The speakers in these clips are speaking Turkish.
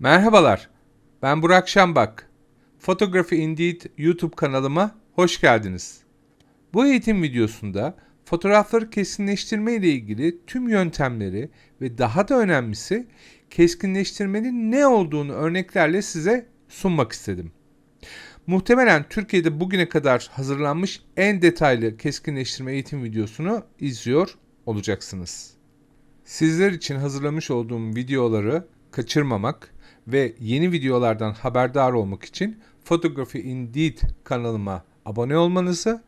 Merhabalar, ben Burak Şambak. Photography Indeed YouTube kanalıma hoş geldiniz. Bu eğitim videosunda fotoğrafları keskinleştirme ile ilgili tüm yöntemleri ve daha da önemlisi keskinleştirmenin ne olduğunu örneklerle size sunmak istedim. Muhtemelen Türkiye'de bugüne kadar hazırlanmış en detaylı keskinleştirme eğitim videosunu izliyor olacaksınız. Sizler için hazırlamış olduğum videoları kaçırmamak ve yeni videolardan haberdar olmak için Photography Indeed kanalıma abone olmanızı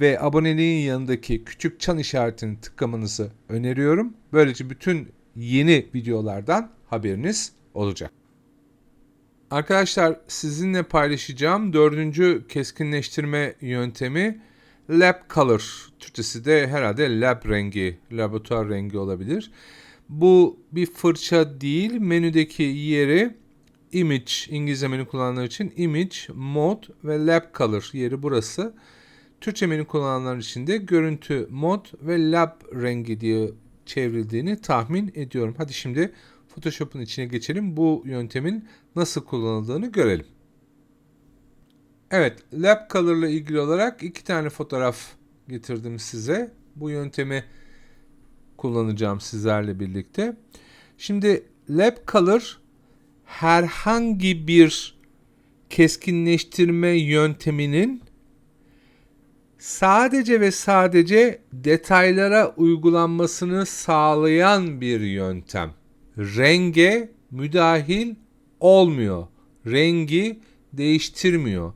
ve aboneliğin yanındaki küçük çan işaretini tıklamanızı öneriyorum. Böylece bütün yeni videolardan haberiniz olacak. Arkadaşlar sizinle paylaşacağım dördüncü keskinleştirme yöntemi Lab Color. Türkçesi de herhalde lab rengi, laboratuvar rengi olabilir. Bu bir fırça değil. Menüdeki yeri Image, İngilizce menü kullananlar için Image, Mode ve Lab Color yeri burası. Türkçe menü kullananlar için de görüntü, mod ve lab rengi diye çevrildiğini tahmin ediyorum. Hadi şimdi Photoshop'un içine geçelim. Bu yöntemin nasıl kullanıldığını görelim. Evet, Lab Color ile ilgili olarak iki tane fotoğraf getirdim size. Bu yöntemi kullanacağım sizlerle birlikte. Şimdi Lab Color herhangi bir keskinleştirme yönteminin sadece ve sadece detaylara uygulanmasını sağlayan bir yöntem. Renge müdahil olmuyor. Rengi değiştirmiyor.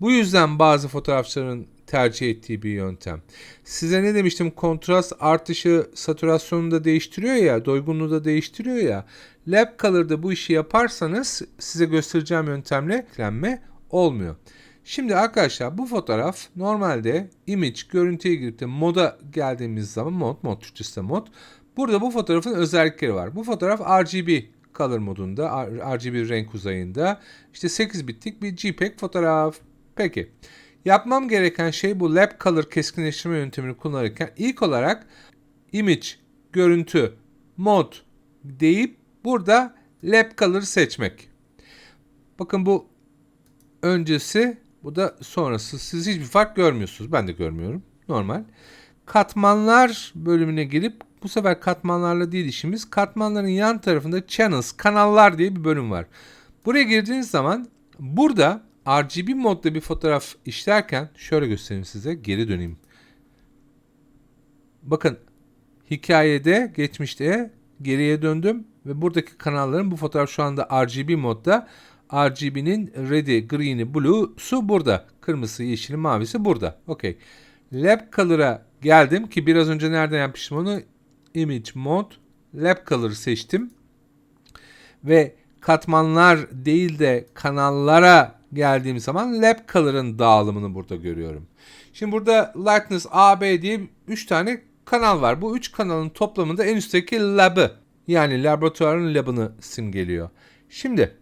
Bu yüzden bazı fotoğrafçıların tercih ettiği bir yöntem. Size ne demiştim? Kontrast artışı satürasyonu da değiştiriyor ya, doygunluğu da değiştiriyor ya. Lab Color'da bu işi yaparsanız size göstereceğim yöntemle eklenme olmuyor. Şimdi arkadaşlar bu fotoğraf normalde image görüntüye girip de moda geldiğimiz zaman mod, mod Türkçesi mod. Burada bu fotoğrafın özellikleri var. Bu fotoğraf RGB color modunda, RGB renk uzayında. İşte 8 bitlik bir JPEG fotoğraf. Peki. Yapmam gereken şey bu lab color keskinleştirme yöntemini kullanırken ilk olarak image, görüntü, mod deyip burada lab color seçmek. Bakın bu öncesi bu da sonrası. Siz hiçbir fark görmüyorsunuz. Ben de görmüyorum. Normal. Katmanlar bölümüne girip bu sefer katmanlarla değil işimiz. Katmanların yan tarafında channels, kanallar diye bir bölüm var. Buraya girdiğiniz zaman burada RGB modda bir fotoğraf işlerken şöyle göstereyim size. Geri döneyim. Bakın hikayede geçmişte geriye döndüm ve buradaki kanalların bu fotoğraf şu anda RGB modda. RGB'nin red'i, green'i, blue'su burada. Kırmızısı, yeşili, mavisi burada. Okey. Lab Color'a geldim ki biraz önce nereden yapmıştım onu? Image Mode. Lab Color'ı seçtim. Ve katmanlar değil de kanallara geldiğim zaman Lab Color'ın dağılımını burada görüyorum. Şimdi burada Lightness AB diye 3 tane kanal var. Bu 3 kanalın toplamında en üstteki lab'ı yani laboratuvarın lab'ını simgeliyor. Şimdi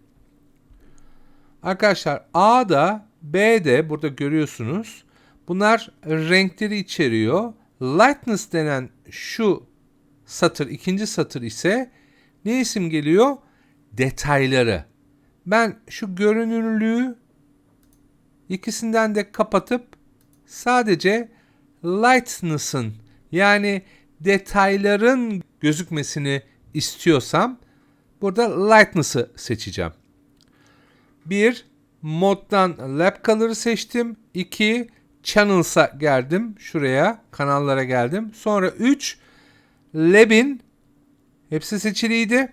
arkadaşlar A'da B'de burada görüyorsunuz. Bunlar renkleri içeriyor. Lightness denen şu satır, ikinci satır ise ne isim geliyor? Detayları. Ben şu görünürlüğü ikisinden de kapatıp sadece lightness'ın yani detayların gözükmesini istiyorsam burada lightness'ı seçeceğim. Bir, moddan lab color'ı seçtim. İki, channels'a geldim. Şuraya, kanallara geldim. Sonra üç, lab'in hepsi seçiliydi.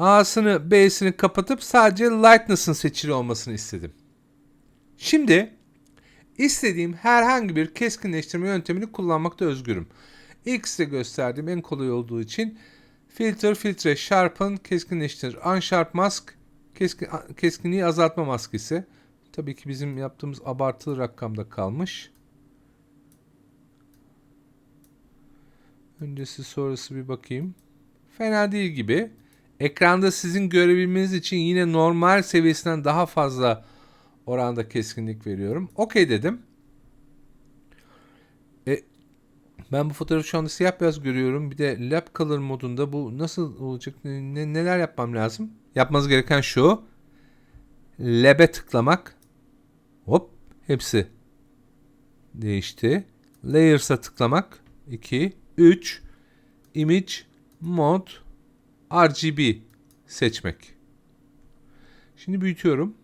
A'sını B'sini kapatıp sadece lightness'ın seçili olmasını istedim. Şimdi istediğim herhangi bir keskinleştirme yöntemini kullanmakta özgürüm. X'de gösterdiğim en kolay olduğu için filter, filtre, sharpen, keskinleştir, unsharp mask, keskin, keskinliği azaltma maskesi. Tabii ki bizim yaptığımız abartılı rakamda kalmış. Öncesi sonrası bir bakayım. Fena değil gibi. Ekranda sizin görebilmeniz için yine normal seviyesinden daha fazla oranda keskinlik veriyorum. Okey dedim. E, Ben bu fotoğrafı şu anda siyah beyaz görüyorum. Bir de lab color modunda bu nasıl olacak? Ne, neler yapmam lazım? Yapmanız gereken şu. Lab'e tıklamak. Hop hepsi değişti. Layers'a tıklamak. 2 3 Image Mode RGB seçmek. Şimdi büyütüyorum.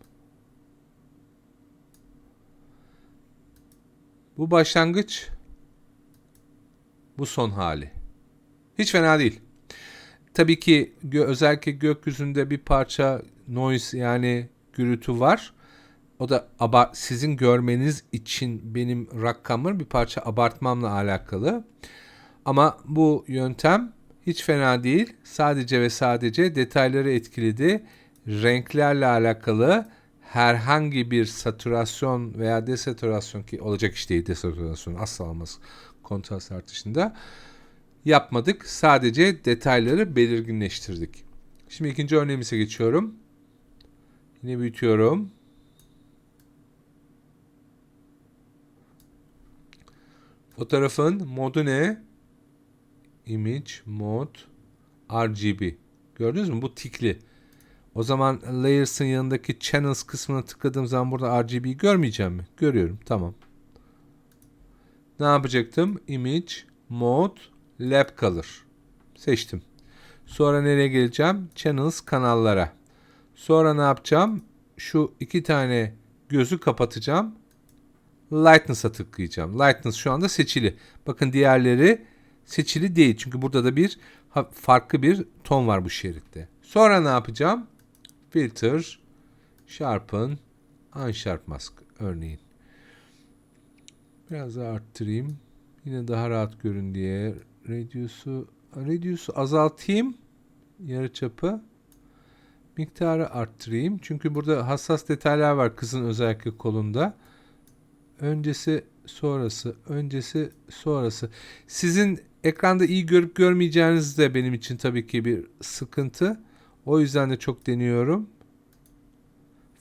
Bu başlangıç. Bu son hali. Hiç fena değil. Tabii ki gö özellikle gökyüzünde bir parça noise yani gürültü var. O da aba sizin görmeniz için benim rakamım bir parça abartmamla alakalı. Ama bu yöntem hiç fena değil. Sadece ve sadece detayları etkiledi. Renklerle alakalı herhangi bir saturasyon veya desaturasyon ki olacak iş değil desaturasyon asla olmaz kontrast artışında yapmadık. Sadece detayları belirginleştirdik. Şimdi ikinci örneğimize geçiyorum. Yine büyütüyorum. Fotoğrafın modu ne? Image Mode RGB. Gördünüz mü? Bu tikli. O zaman Layers'ın yanındaki Channels kısmına tıkladığım zaman burada RGB görmeyeceğim mi? Görüyorum. Tamam. Ne yapacaktım? Image Mode Lab Color. Seçtim. Sonra nereye geleceğim? Channels kanallara. Sonra ne yapacağım? Şu iki tane gözü kapatacağım. Lightness'a tıklayacağım. Lightness şu anda seçili. Bakın diğerleri seçili değil. Çünkü burada da bir farklı bir ton var bu şeritte. Sonra ne yapacağım? Filter, Sharpen, Unsharp Mask örneğin. Biraz daha arttırayım. Yine daha rahat görün diye. Reduce'u Reduce'u azaltayım. Yarı çapı. Miktarı arttırayım. Çünkü burada hassas detaylar var kızın özellikle kolunda. Öncesi sonrası, öncesi sonrası. Sizin ekranda iyi görüp görmeyeceğiniz de benim için tabii ki bir sıkıntı. O yüzden de çok deniyorum.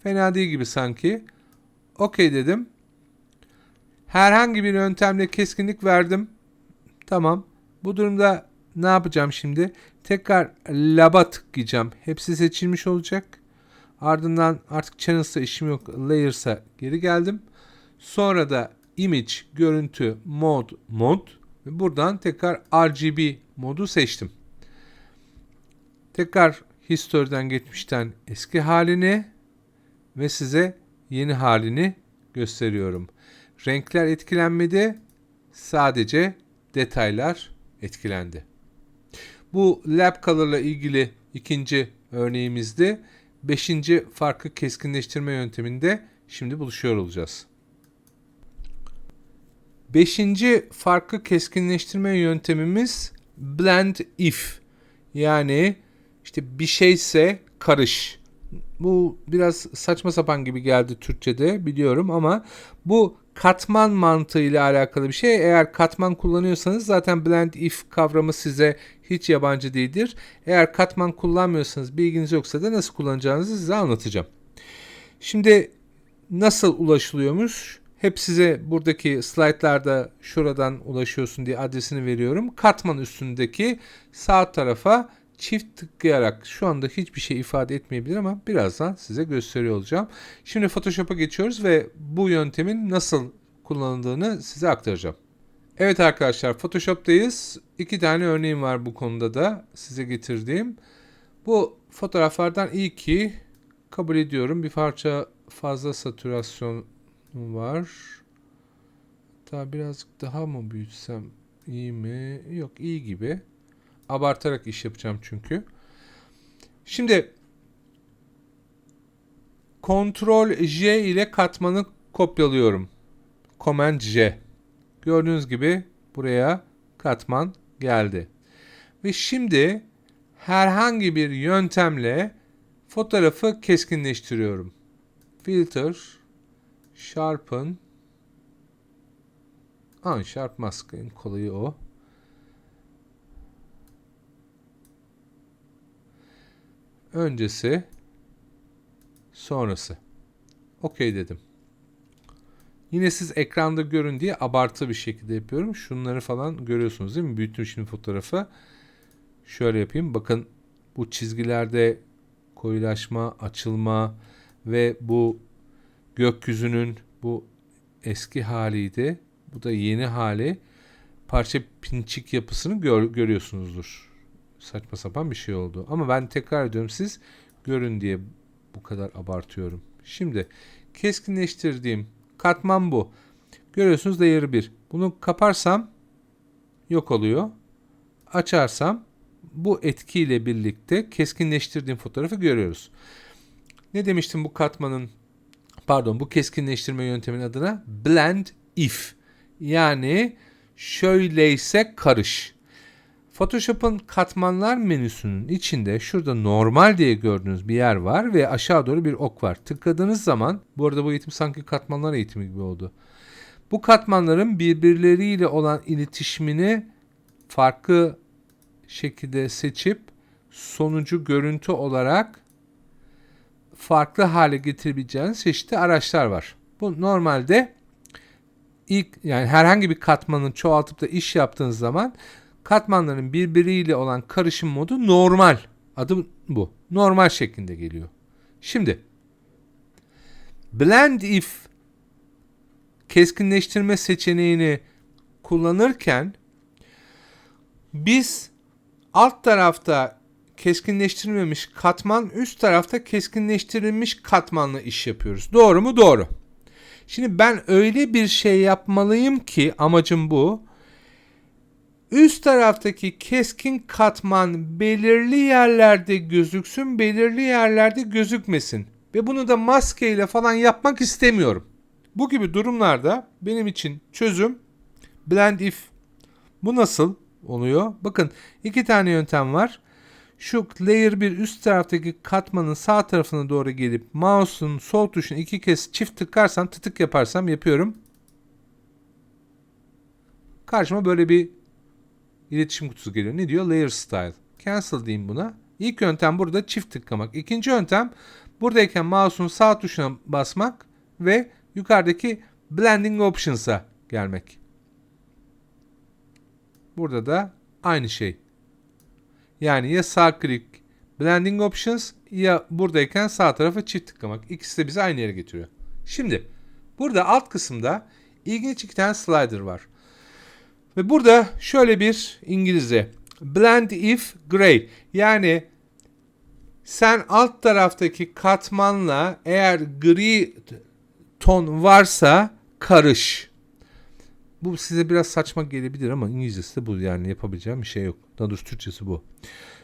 Fena değil gibi sanki. Okey dedim. Herhangi bir yöntemle keskinlik verdim. Tamam. Bu durumda ne yapacağım şimdi? Tekrar lab'a tıklayacağım. Hepsi seçilmiş olacak. Ardından artık channels'a işim yok. Layers'a geri geldim. Sonra da image, görüntü, mod, mod ve buradan tekrar RGB modu seçtim. Tekrar history'den geçmişten eski halini ve size yeni halini gösteriyorum. Renkler etkilenmedi. Sadece detaylar etkilendi. Bu lab color ilgili ikinci örneğimizdi. Beşinci farklı keskinleştirme yönteminde şimdi buluşuyor olacağız. Beşinci farklı keskinleştirme yöntemimiz blend if. Yani işte bir şeyse karış. Bu biraz saçma sapan gibi geldi Türkçe'de biliyorum ama bu katman mantığı ile alakalı bir şey. Eğer katman kullanıyorsanız zaten blend if kavramı size hiç yabancı değildir. Eğer katman kullanmıyorsanız bilginiz yoksa da nasıl kullanacağınızı size anlatacağım. Şimdi nasıl ulaşılıyormuş? Hep size buradaki slaytlarda şuradan ulaşıyorsun diye adresini veriyorum. Katman üstündeki sağ tarafa çift tıklayarak şu anda hiçbir şey ifade etmeyebilir ama birazdan size gösteriyor olacağım. Şimdi Photoshop'a geçiyoruz ve bu yöntemin nasıl kullanıldığını size aktaracağım. Evet arkadaşlar Photoshop'tayız. İki tane örneğim var bu konuda da size getirdiğim. Bu fotoğraflardan ilki kabul ediyorum bir parça fazla satürasyon var. Hatta birazcık daha mı büyütsem iyi mi? Yok iyi gibi. Abartarak iş yapacağım çünkü. Şimdi Ctrl J ile katmanı kopyalıyorum. Command J. Gördüğünüz gibi buraya katman geldi. Ve şimdi herhangi bir yöntemle fotoğrafı keskinleştiriyorum. Filter, Sharpen, Unsharp Mask en kolayı o. Öncesi, sonrası. Okey dedim. Yine siz ekranda görün diye abartı bir şekilde yapıyorum. Şunları falan görüyorsunuz değil mi? Büyüttüm şimdi fotoğrafı. Şöyle yapayım. Bakın bu çizgilerde koyulaşma, açılma ve bu gökyüzünün bu eski haliydi. Bu da yeni hali. Parça pinçik yapısını gör, görüyorsunuzdur. Saçma sapan bir şey oldu. Ama ben tekrar ediyorum siz görün diye bu kadar abartıyorum. Şimdi keskinleştirdiğim katman bu. Görüyorsunuz değeri 1. Bunu kaparsam yok oluyor. Açarsam bu etkiyle birlikte keskinleştirdiğim fotoğrafı görüyoruz. Ne demiştim bu katmanın pardon bu keskinleştirme yöntemin adına blend if. Yani şöyleyse karış. Photoshop'un katmanlar menüsünün içinde şurada normal diye gördüğünüz bir yer var ve aşağı doğru bir ok var. Tıkladığınız zaman bu arada bu eğitim sanki katmanlar eğitimi gibi oldu. Bu katmanların birbirleriyle olan iletişimini farklı şekilde seçip sonucu görüntü olarak farklı hale getirebileceğiniz çeşitli araçlar var. Bu normalde ilk yani herhangi bir katmanın çoğaltıp da iş yaptığınız zaman katmanların birbiriyle olan karışım modu normal. Adı bu. Normal şeklinde geliyor. Şimdi blend if keskinleştirme seçeneğini kullanırken biz alt tarafta keskinleştirilmemiş katman, üst tarafta keskinleştirilmiş katmanla iş yapıyoruz. Doğru mu? Doğru. Şimdi ben öyle bir şey yapmalıyım ki amacım bu. Üst taraftaki keskin katman belirli yerlerde gözüksün, belirli yerlerde gözükmesin. Ve bunu da maskeyle falan yapmak istemiyorum. Bu gibi durumlarda benim için çözüm blend if. Bu nasıl oluyor? Bakın iki tane yöntem var. Şu layer bir üst taraftaki katmanın sağ tarafına doğru gelip mouse'un sol tuşunu iki kez çift tıklarsam tıtık yaparsam yapıyorum. Karşıma böyle bir iletişim kutusu geliyor. Ne diyor? Layer style. Cancel diyeyim buna. İlk yöntem burada çift tıklamak. İkinci yöntem buradayken mouse'un sağ tuşuna basmak ve yukarıdaki blending options'a gelmek. Burada da aynı şey. Yani ya sağ klik blending options ya buradayken sağ tarafa çift tıklamak. İkisi de bizi aynı yere getiriyor. Şimdi burada alt kısımda ilginç iki tane slider var. Ve burada şöyle bir İngilizce blend if gray yani sen alt taraftaki katmanla eğer gri ton varsa karış. Bu size biraz saçma gelebilir ama İngilizcesi de bu yani yapabileceğim bir şey yok. Daha doğrusu Türkçesi bu.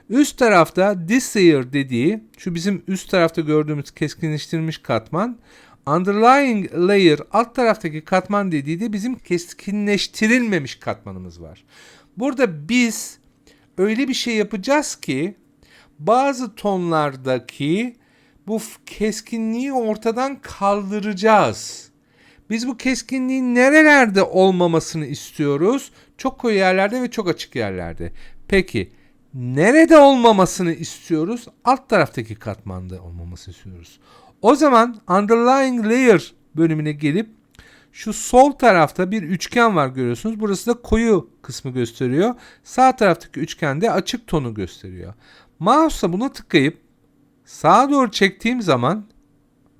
Üst tarafta layer dediği şu bizim üst tarafta gördüğümüz keskinleştirilmiş katman. Underlying layer alt taraftaki katman dediği de bizim keskinleştirilmemiş katmanımız var. Burada biz öyle bir şey yapacağız ki bazı tonlardaki bu keskinliği ortadan kaldıracağız. Biz bu keskinliğin nerelerde olmamasını istiyoruz? Çok koyu yerlerde ve çok açık yerlerde. Peki nerede olmamasını istiyoruz? Alt taraftaki katmanda olmamasını istiyoruz. O zaman underlying layer bölümüne gelip şu sol tarafta bir üçgen var görüyorsunuz. Burası da koyu kısmı gösteriyor. Sağ taraftaki üçgen de açık tonu gösteriyor. Mouse'la buna tıklayıp sağa doğru çektiğim zaman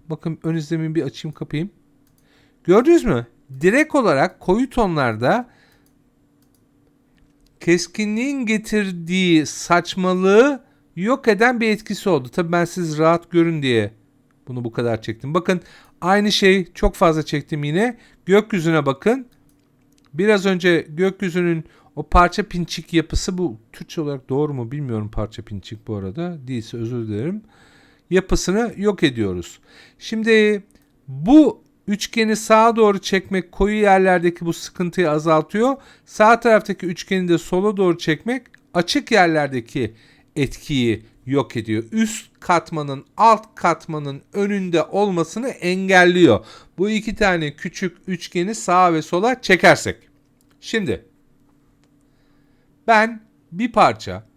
bakın ön izlemimi bir açayım kapayım. Gördünüz mü? Direkt olarak koyu tonlarda keskinliğin getirdiği saçmalığı yok eden bir etkisi oldu. Tabii ben siz rahat görün diye bunu bu kadar çektim. Bakın aynı şey çok fazla çektim yine. Gökyüzüne bakın. Biraz önce gökyüzünün o parça pinçik yapısı bu Türkçe olarak doğru mu bilmiyorum parça pinçik bu arada. Değilse özür dilerim. Yapısını yok ediyoruz. Şimdi bu Üçgeni sağa doğru çekmek koyu yerlerdeki bu sıkıntıyı azaltıyor. Sağ taraftaki üçgeni de sola doğru çekmek açık yerlerdeki etkiyi yok ediyor. Üst katmanın alt katmanın önünde olmasını engelliyor. Bu iki tane küçük üçgeni sağa ve sola çekersek. Şimdi ben bir parça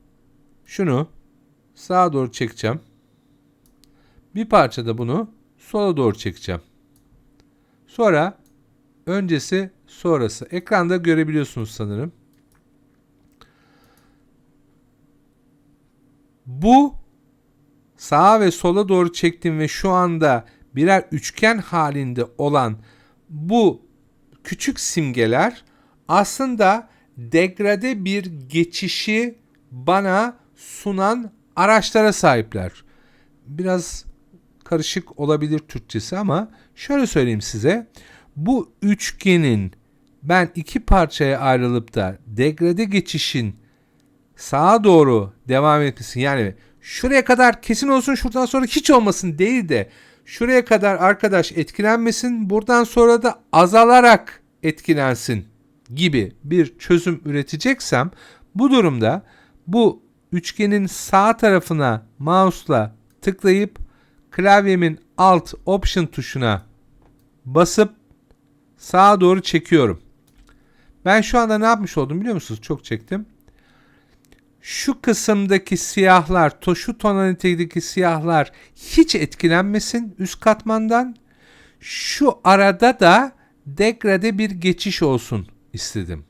şunu sağa doğru çekeceğim. Bir parça da bunu sola doğru çekeceğim. Sonra öncesi sonrası. Ekranda görebiliyorsunuz sanırım. Bu sağa ve sola doğru çektim ve şu anda birer üçgen halinde olan bu küçük simgeler aslında degrade bir geçişi bana sunan araçlara sahipler. Biraz karışık olabilir Türkçesi ama şöyle söyleyeyim size. Bu üçgenin ben iki parçaya ayrılıp da degrade geçişin sağa doğru devam etmesi yani şuraya kadar kesin olsun şuradan sonra hiç olmasın değil de şuraya kadar arkadaş etkilenmesin buradan sonra da azalarak etkilensin gibi bir çözüm üreteceksem bu durumda bu üçgenin sağ tarafına mouse'la tıklayıp klavyemin alt option tuşuna basıp sağa doğru çekiyorum. Ben şu anda ne yapmış oldum biliyor musunuz? Çok çektim. Şu kısımdaki siyahlar, to tonalitedeki siyahlar hiç etkilenmesin üst katmandan. Şu arada da degrade bir geçiş olsun istedim.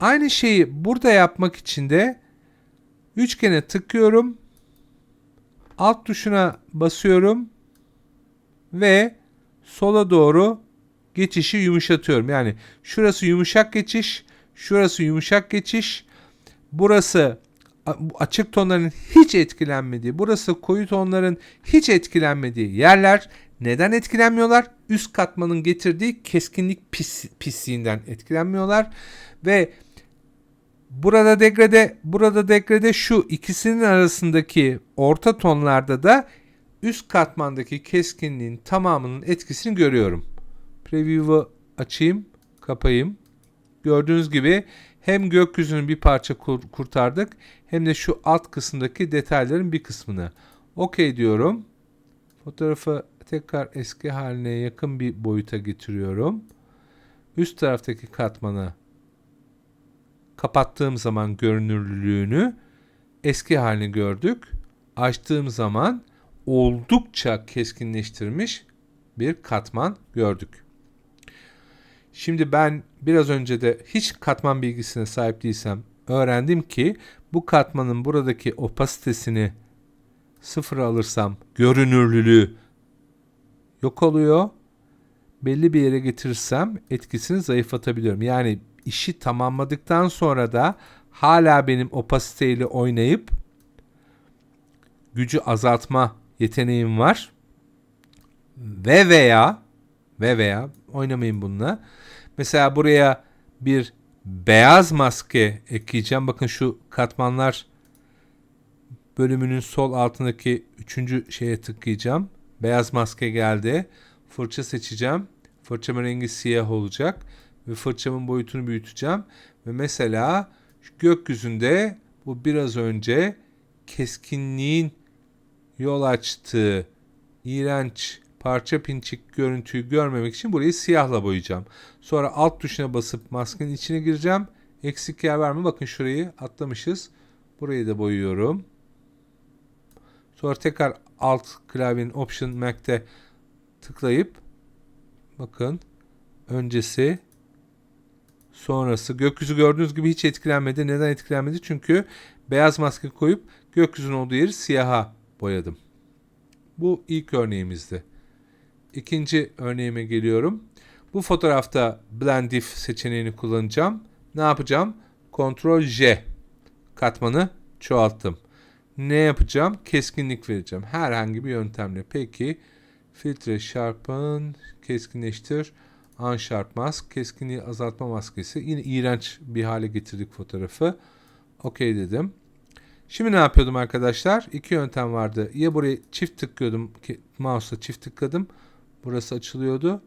Aynı şeyi burada yapmak için de üçgene tıkıyorum. Alt tuşuna basıyorum ve sola doğru geçişi yumuşatıyorum. Yani şurası yumuşak geçiş, şurası yumuşak geçiş. Burası açık tonların hiç etkilenmediği, burası koyu tonların hiç etkilenmediği yerler. Neden etkilenmiyorlar? Üst katmanın getirdiği keskinlik pis, pisliğinden etkilenmiyorlar. Ve burada degrade, burada degrade şu ikisinin arasındaki orta tonlarda da üst katmandaki keskinliğin tamamının etkisini görüyorum. Preview'u açayım, kapayım. Gördüğünüz gibi hem gökyüzünün bir parça kurtardık hem de şu alt kısımdaki detayların bir kısmını. OK diyorum. Fotoğrafı tekrar eski haline yakın bir boyuta getiriyorum. Üst taraftaki katmanı kapattığım zaman görünürlülüğünü eski halini gördük. Açtığım zaman oldukça keskinleştirmiş bir katman gördük. Şimdi ben biraz önce de hiç katman bilgisine sahip değilsem öğrendim ki bu katmanın buradaki opasitesini sıfır alırsam görünürlülüğü yok oluyor. Belli bir yere getirirsem etkisini zayıflatabiliyorum. Yani işi tamamladıktan sonra da hala benim opasiteyle oynayıp gücü azaltma yeteneğim var. Ve veya ve veya oynamayın bununla. Mesela buraya bir beyaz maske ekleyeceğim. Bakın şu katmanlar bölümünün sol altındaki üçüncü şeye tıklayacağım. Beyaz maske geldi. Fırça seçeceğim. Fırçamın rengi siyah olacak. Ve fırçamın boyutunu büyüteceğim. Ve mesela gökyüzünde bu biraz önce keskinliğin yol açtığı iğrenç parça pinçik görüntüyü görmemek için burayı siyahla boyayacağım. Sonra alt tuşuna basıp maskenin içine gireceğim. Eksik yer var mı? Bakın şurayı atlamışız. Burayı da boyuyorum. Sonra tekrar alt klavyenin Option Mac'te tıklayıp bakın öncesi sonrası gökyüzü gördüğünüz gibi hiç etkilenmedi. Neden etkilenmedi? Çünkü beyaz maske koyup gökyüzünün olduğu yeri siyaha boyadım. Bu ilk örneğimizdi. İkinci örneğime geliyorum. Bu fotoğrafta Blend If seçeneğini kullanacağım. Ne yapacağım? Ctrl J katmanı çoğalttım. Ne yapacağım? Keskinlik vereceğim. Herhangi bir yöntemle. Peki filtre sharpen, keskinleştir, unsharp mask, keskinliği azaltma maskesi. Yine iğrenç bir hale getirdik fotoğrafı. Okey dedim. Şimdi ne yapıyordum arkadaşlar? İki yöntem vardı. Ya burayı çift tıklıyordum. Mouse'la çift tıkladım. Burası açılıyordu.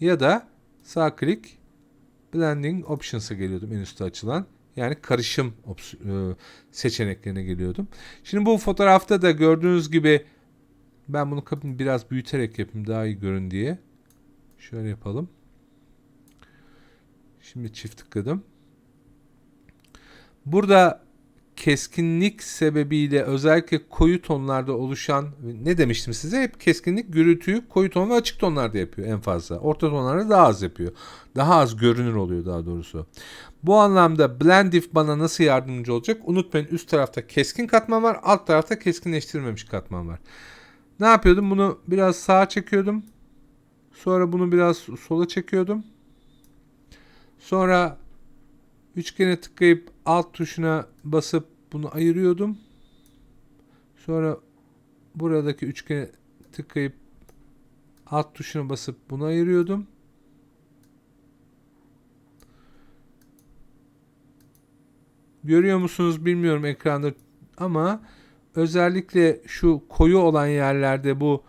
Ya da sağ klik Blending Options'a geliyordum en üstte açılan. Yani karışım e, seçeneklerine geliyordum. Şimdi bu fotoğrafta da gördüğünüz gibi ben bunu biraz büyüterek yapayım daha iyi görün diye. Şöyle yapalım. Şimdi çift tıkladım. Burada keskinlik sebebiyle özellikle koyu tonlarda oluşan ne demiştim size hep keskinlik gürültüyü koyu ton ve açık tonlarda yapıyor en fazla. Orta tonlarda daha az yapıyor. Daha az görünür oluyor daha doğrusu. Bu anlamda Blendif bana nasıl yardımcı olacak? Unutmayın üst tarafta keskin katman var, alt tarafta keskinleştirilmemiş katman var. Ne yapıyordum? Bunu biraz sağa çekiyordum. Sonra bunu biraz sola çekiyordum. Sonra üçgene tıklayıp alt tuşuna basıp bunu ayırıyordum. Sonra buradaki üçgene tıklayıp alt tuşuna basıp bunu ayırıyordum. Görüyor musunuz bilmiyorum ekranda ama özellikle şu koyu olan yerlerde bu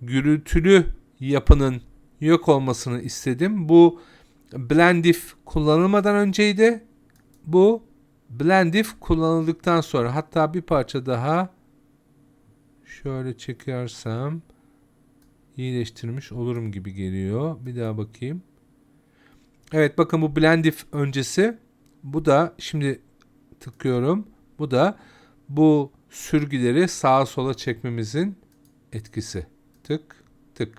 gürültülü yapının yok olmasını istedim. Bu Blendif kullanılmadan önceydi. Bu Blendif kullanıldıktan sonra hatta bir parça daha şöyle çekersem iyileştirmiş olurum gibi geliyor. Bir daha bakayım. Evet bakın bu Blendif öncesi. Bu da şimdi tıkıyorum. Bu da bu sürgüleri sağa sola çekmemizin etkisi. Tık tık.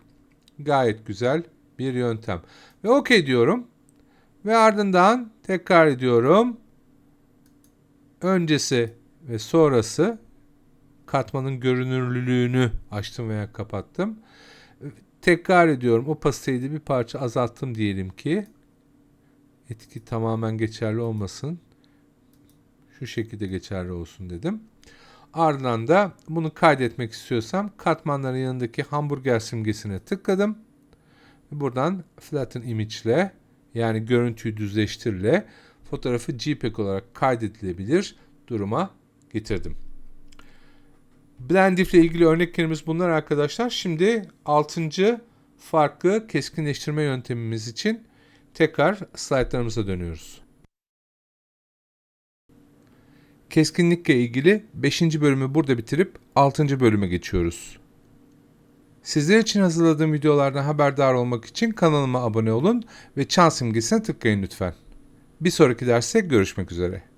Gayet güzel bir yöntem. Ve OK diyorum. Ve ardından tekrar ediyorum. Öncesi ve sonrası katmanın görünürlülüğünü açtım veya kapattım. Tekrar ediyorum. Opasiteyi de bir parça azalttım diyelim ki. Etki tamamen geçerli olmasın. Şu şekilde geçerli olsun dedim. Ardından da bunu kaydetmek istiyorsam katmanların yanındaki hamburger simgesine tıkladım. Buradan flatten image yani görüntüyü düzleştirle fotoğrafı JPEG olarak kaydedilebilir duruma getirdim. Blendif ile ilgili örneklerimiz bunlar arkadaşlar. Şimdi 6. farklı keskinleştirme yöntemimiz için tekrar slaytlarımıza dönüyoruz. Keskinlikle ilgili 5. bölümü burada bitirip 6. bölüme geçiyoruz. Sizler için hazırladığım videolardan haberdar olmak için kanalıma abone olun ve çan simgesine tıklayın lütfen. Bir sonraki derste görüşmek üzere.